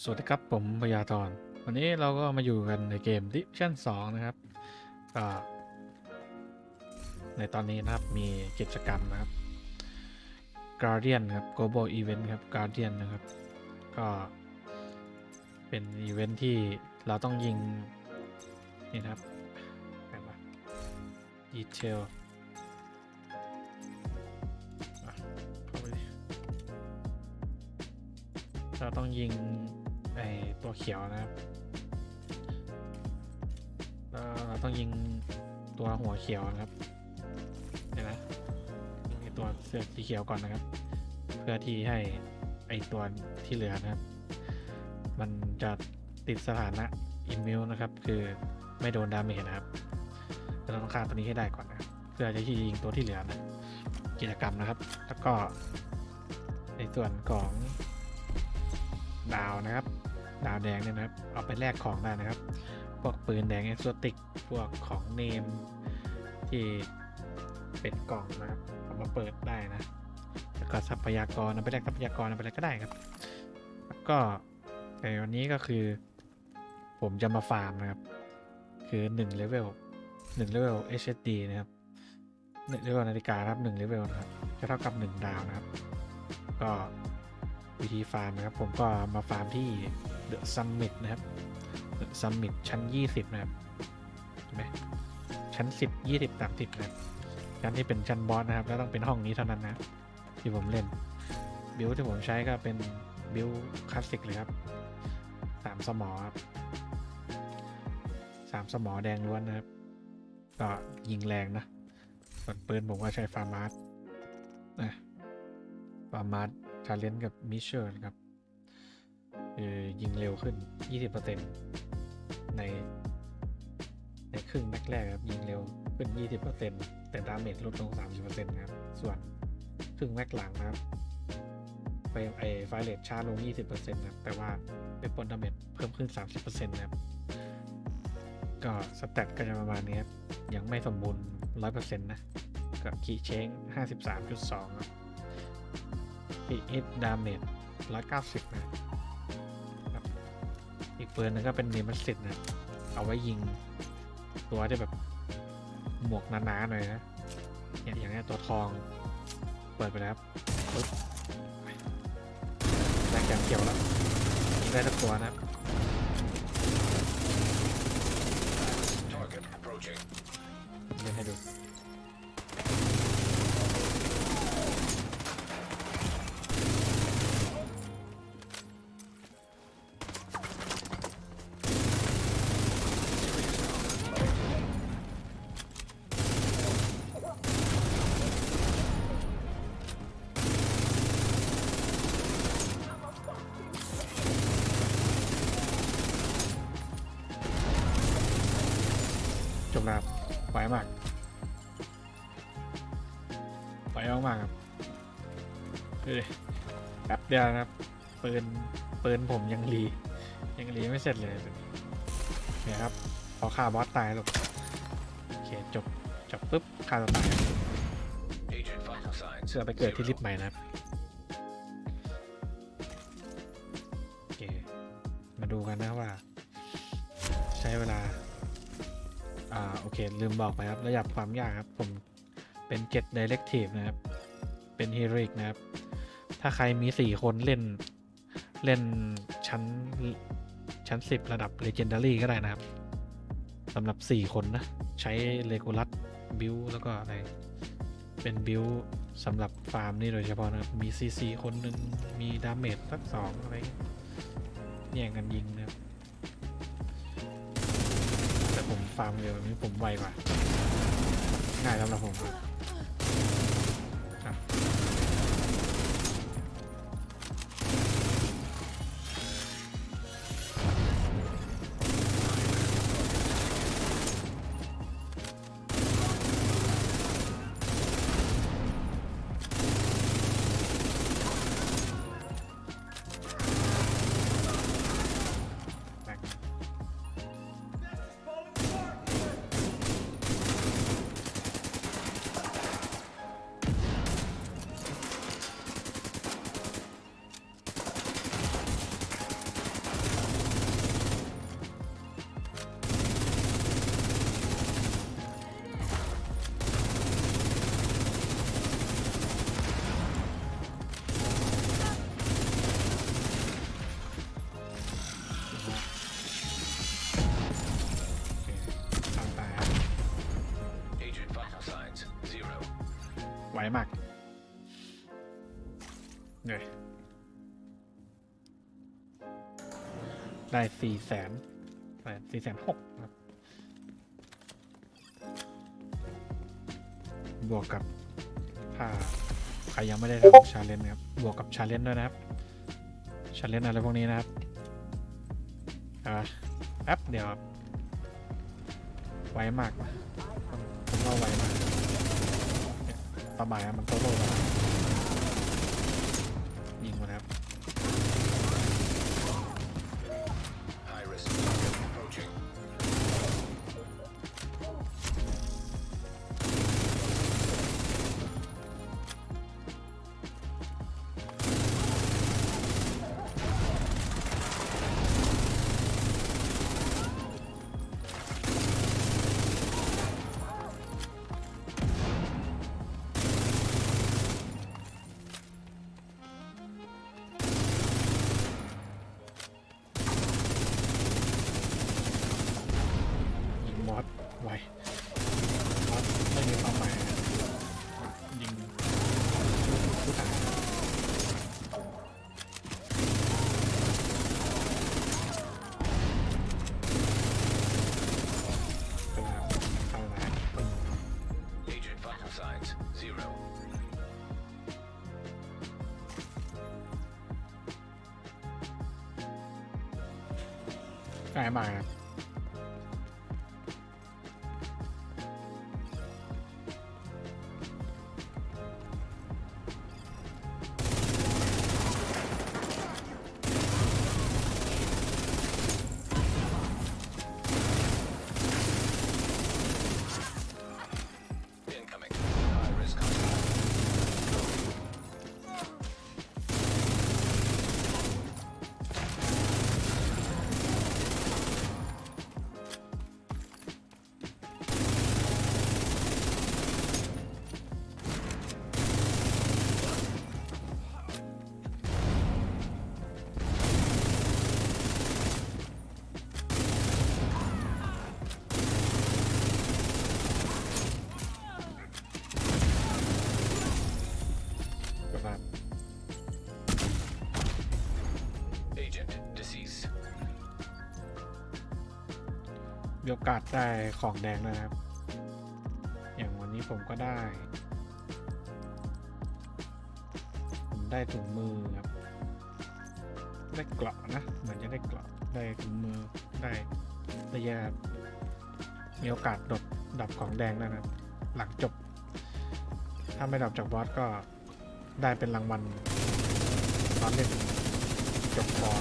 สวัสดีครับผมพยาธรวันนี้เราก็มาอยู่กันในเกม Division 2 นะครับก็ในตอนนี้นะครับมีกิจกรรมนะครับ Guardian ครับ Global Event ครับ Guardian นะครับ ก็เป็นอีเวนท์ที่เราต้องยิง นี่นะครับแบบว่า Detail เราต้องยิง ไอตัวเขียวนะครับแล้วเราต้องยิงตัวหัวเขียวนะครับเดี๋ยวนะยิงไอตัวเสื้อสีเขียวก่อนนะครับ เพื่อที่ให้ไอตัวที่เหลือนะครับ มันจะติดสถานะอินมิวนะครับ คือไม่โดนดาเมจนะครับเราต้องฆ่าตัวนี้ให้ได้ก่อนนะเพื่อจะที่ยิงตัวที่เหลือนะกิจกรรมนะครับ แล้วก็ในส่วนของดาวนะครับ ดาวแดงเนี่ยนะครับ เอาไปแลกของได้นะครับ พวกปืนแดงเอ็กโซติก พวกของเนมที่เป็นกล่องนะครับเอามาเปิดได้นะแล้วก็ทรัพยากรเอาไปแลกทรัพยากรเอาไปอะไรก็ได้ครับ แล้วก็ในวันนี้ก็คือ ผมจะมาฟาร์มนะครับ คือ1เลเวล1เลเวล HSD นะครับ1เลเวลนาฬิกาครับ1เลเวลนะครับจะเท่ากับ 1 ดาวนะครับ ก็วิธีฟาร์มนะครับ ผมก็มาฟาร์มที่ The Summit นะครับ The Summit ชั้น 20 นะครับเห็นไหมชั้น 10 20 30 นะครับชั้นที่เป็นชั้นบอสนะครับ แล้วต้องเป็นห้องนี้เท่านั้นนะที่ผมเล่น บิลที่ผมใช้ก็เป็นบิลคลาสสิกเลยครับสามสมอครับสามสมอแดงล้วนนะครับก็ยิงแรงนะส่วนปืนผมก็ใช้ฟาร์มาร์สนะฟาร์มาร์สชาเลนจ์กับมิเชอร์นะครับ คือยิงเร็วขึ้น 20%ใน ในครึ่งแรกๆครับ ยิงเร็วขึ้น 20%แต่ดาเมจลดลง 30%นะครับ ส่วนครึ่งแรกหลังนะครับไฟไอไฟเลทช้าลง 20%นะแต่ว่าเป็นปนดาเมจเพิ่มขึ้น 30%นะครับ ก็สแตทก็จะประมาณนี้ครับ ยังไม่สมบูรณ์ 100%นะก็คีเชง53.2ครับ PS Damage 190 นะ ปืนนึงก็เป็นเนมัสิตนะ เอาไว้ยิง ตัวที่แบบหมวกหนาๆหน่อยนะเนี่ยอย่างเงี้ยตัวทอง เปิดไปแล้วครับปึ๊บได้แกมเขียวแล้วยิงได้ทุกตัวนะครับเล่นให้ดู มากไวมากๆครับดูดิแป๊บเดียวนะครับปืนปืนผมยังรียังรีไม่เสร็จเลยเนี่ยครับพอฆ่าบอสตายหรอกโอเคจบจบปุ๊บฆ่าตัวตายครับ Agent vital signs. เพื่อไปเกิดที่ลิฟต์ใหม่นะครับโอเคมาดูกันนะว่า ใช้เวลาอ่า โอเค ลืมบอกไปครับ ระดับความยากครับ ผมเป็น7 Directive นะครับ เป็น Heroic นะครับ ถ้าใครมี4คนเล่นเล่นชั้นชั้น10ระดับ Legendary ก็ได้นะครับสำหรับ4คนนะ ใช้ Legolas บิวแล้วก็อะไร เป็นบิวสำหรับฟาร์มนี่โดยเฉพาะนะครับ มี CC คนหนึ่งมีดาเมจสักสองอะไรเงี้ยแย่งกันยิงนะครับ ฟาร์มเดียวนี้ผมไวกว่าง่ายสำหรับผม มากเนี่ยได้สี่แสนสี่แสนหกครับ บวกกับถ้าใครยังไม่ได้ทำชาเลนจ์นะครับ บวกกับชาเลนจ์ด้วยนะครับชาเลนจ์อะไรพวกนี้นะครับอ่าแป๊บเดียวครับ ไวมากนะผมว่าไวมาก เนี่ยสบายมันโตโลแล้วายมา โอกาสได้ของแดงนะครับ อย่างวันนี้ผมก็ได้ ผมได้ถุงมือครับ ได้เกราะนะ เหมือนจะได้เกราะ ได้ถุงมือ ได้ระยะมีโอกาสดดดับของแดงด้วนะครับหลังจบ ถ้าไม่ดับจากบอสก็ได้เป็นรางวัลตอนเล่นจบปอ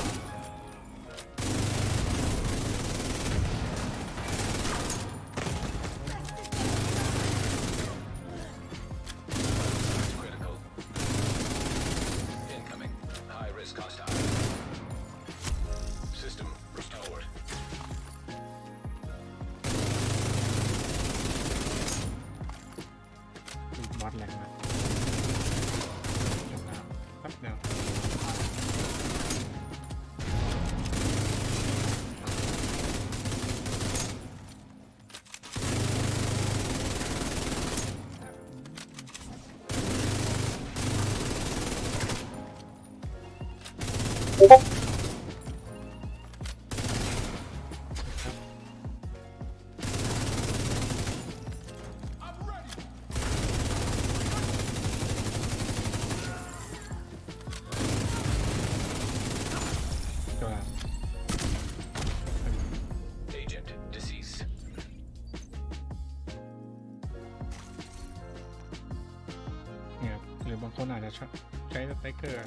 คนอาจจะชอบใช้สไตรเกอร์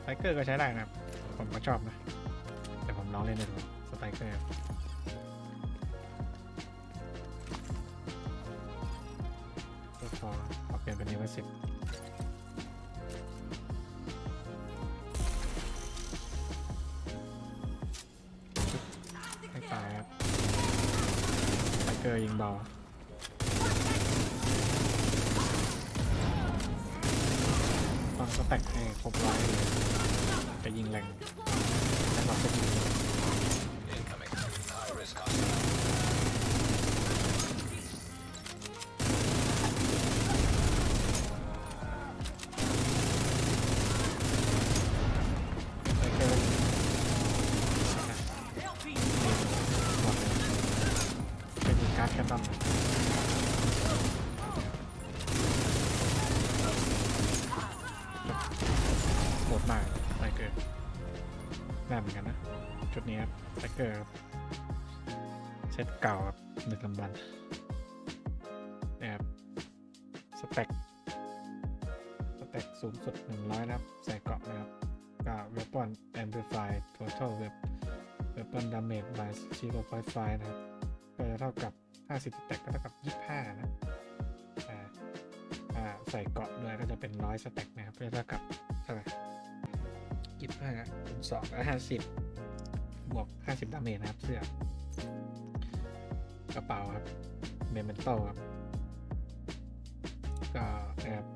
สไตรเกอร์ก็ใช้ได้นะผมก็ชอบนะแต่ผมลองเล่นดูสไตรเกอร์ก็พอพอเปลี่ยนเป็นนิวสิบไม่ตายครับสไตเกอร์ยิงเบา สแต็กให้ครบไว้จะยิงแรงแล้วเราจะยิง ดนี้ครับไทเกอร์ครับเซตเก่าครับหนึ่งลำบันนะครับสเต็กสเต็กสูงสุด 100 นะครับ ใส่เกราะนะครับก็ weapon amplify total web weapon damage by 0.5นะครับ ก็จะเท่ากับ 50สเต็กก็เท่ากับ 25 นะอ่าอ่าใส่เกราะด้วยก็จะเป็น 100สเต็กนะครับก็จะเท่ากับเท่าไหร่25คูณ2ก็50 บวก 50 ดาเมจนะครับ เสื้อกระเป๋าครับเมมเมนโตครับ ก็นะครับ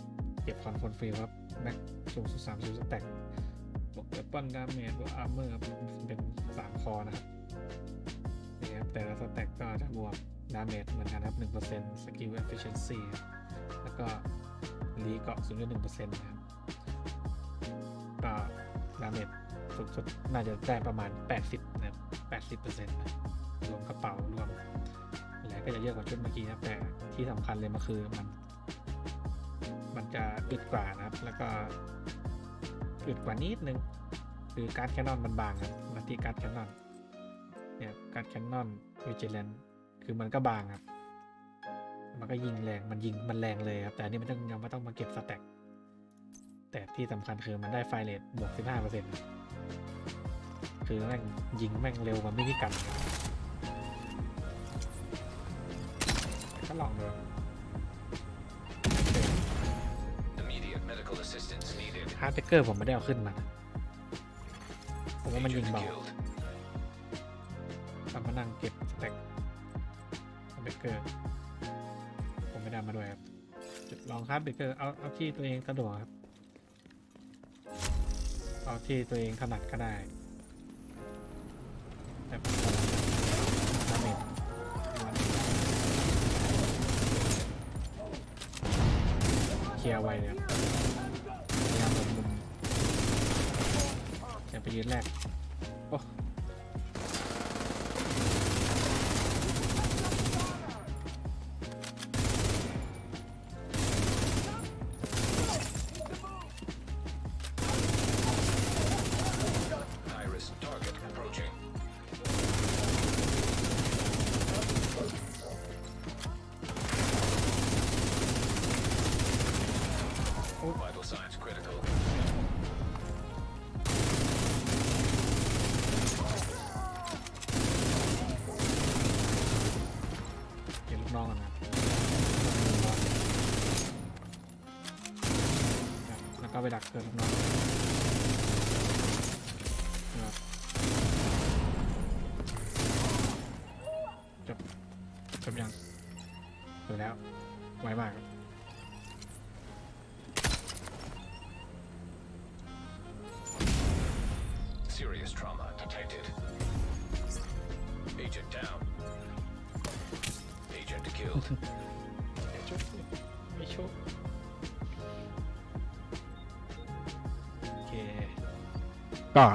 เก็บคอนโฟนฟิลครับแม็กสูงสุด30สเต็กบวกเวปอนดาเมจบวกอาร์เมอร์ครับเป็น 3 คอนะครับนี่ครับ แต่ละสแต็กก็จะบวกดาเมจเหมือนกันครับ1%สกิล efficiency ครับแล้วก็รีเกาะ0.1%นะครับก็ดาเมจ สูงสุดน่าจะได้ประมาณ 80นะครับ80%นะรวมกระเป๋ารวมอะไรก็จะเยอะกว่าชุดเมื่อกี้นะครับแต่ที่สำคัญเลยมันคือมัน มันจะอึดกว่านะครับ แล้วก็อึดกว่านิดนึง คือการ์ดแคนนอนมันบางครับมาที่การ์ดแคนนอนเนี่ยการแคนนอนวิจิเลนคือมันก็บางครับ มันก็ยิงแรงมันยิงมันแรงเลยครับแต่อันนี่มันต้องยังไม่ต้องมาเก็บสแต็ก แต่ที่สำคัญคือมันได้ไฟเรทบวก 15%คือแม่งยิงแม่งเร็วกว่ามินิกันครับแต่ก็ลองดู Immediate medical assistance needed. ฮาร์ดเบเกอร์ผมไม่ได้เอาขึ้นมานะผมว่ามันยิง Agent เบา killed. ทำมานั่งเก็บสแต็กเบเกอร์ ผมไม่ได้มาด้วยครับจุดลองครับเบเกอร์เอาเอาที่ตัวเองสะดวกครับ เอาที่ตัวเองถนัดก็ได้แต่ผมดาเมจเคลียร์ไวเนี่ยพยายามหลบมุมอย่าไปยืนแรกโอ้ ไปดักเกิดลูกน้องนะครับจบจบยังจบแล้ว ไวมากครับ Serious trauma detected. Agent down. Agent killed. ไม่ชุบ ก็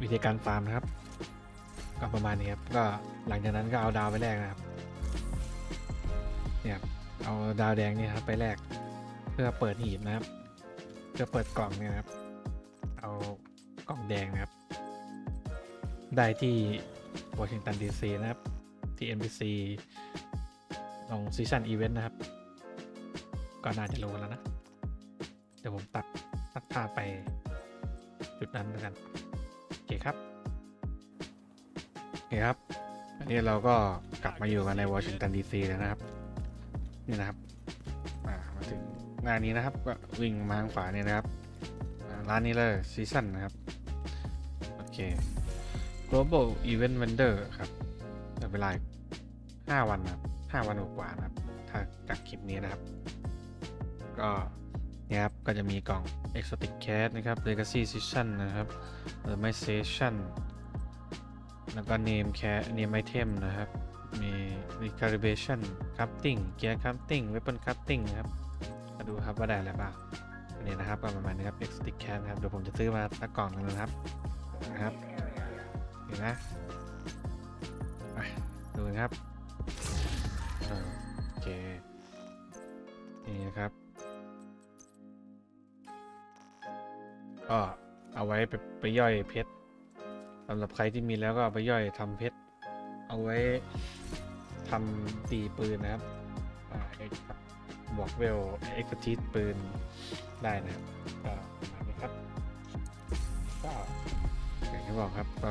วิธีการฟาร์มนะครับ ก็ประมาณนี้ครับ ก็หลังจากนั้นก็เอาดาวไปแลกนะครับ เนี่ยเอาดาวแดงเนี่ยครับไปแลกเพื่อเปิดหีบนะครับ เพื่อเปิดกล่องเนี่ยครับ เอากล่องแดงนะครับ ได้ที่วอชิงตันดีซีนะครับ ที่ NBC ลงซีซันอีเวนต์นะครับ ก็น่าจะรู้แล้วนะ เดี๋ยวผมตัดตัดภาพไป จุดนั้นแล้วกันโอเคครับโอเคครับ อันนี้เราก็กลับมาอยู่กันในวอชิงตันดีซีแล้วนะครับ นี่นะครับอ่ามาถึงงานนี้นะครับก็วิ่งมาทางขวาเนี่ยนะครับร้านนี้เลยซีซั่นนะครับ โอเค global event vendor ครับเหลือเวลาอีก5วันนะครับ5วันกว่าๆนะครับ ถ้าจากคลิปนี้นะครับ ก็ นี่ยครับ ก็จะมีกล่อง exotic cat นะครับ legacy season นะครับ r m i z a t i o n แล้วก็ name cat name item นะครับ มี recalibration crafting gear crafting weapon crafting นะครับมาดูครับว่าได้อะไรบ้างอันนี้นะครับก็ประมาณนี้ครับ exotic cat นะครับ เดี๋ยวผมจะซื้อมาสักกล่องหนึงนะครับ นะครับเห็นนะไปดูนะครับโอเค นี่นะครับ ก็เอาไว้ไปไปย่อยเพชรสำหรับใครที่มีแล้วก็เอาไปย่อยทำเพชรเอาไว้ทำตีปืนนะครับอ่าเอ็กซ์บอกเวลเอ็กซ์ทีปืนได้นะครับก็มาณนี้ครับก็อย่างที่บอกครับก็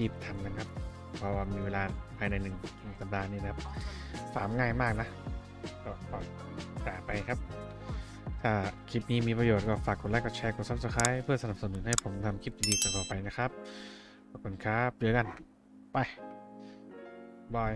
รีบๆทำกันครับเพราะว่ามีเวลาภายในหนึ่งหนึ่งสัปดาห์นี้นะครับ ฟาร์มง่ายมากนะก็ฝากต่ไปครับ ถ้าคลิปนี้มีประโยชน์ก็ฝากกดไลค์ กดแชร์ กด subscribe เพื่อสนับสนุนให้ผมทำคลิปดีๆต่อไปนะครับ ขอบคุณครับ เจอกัน ไป บาย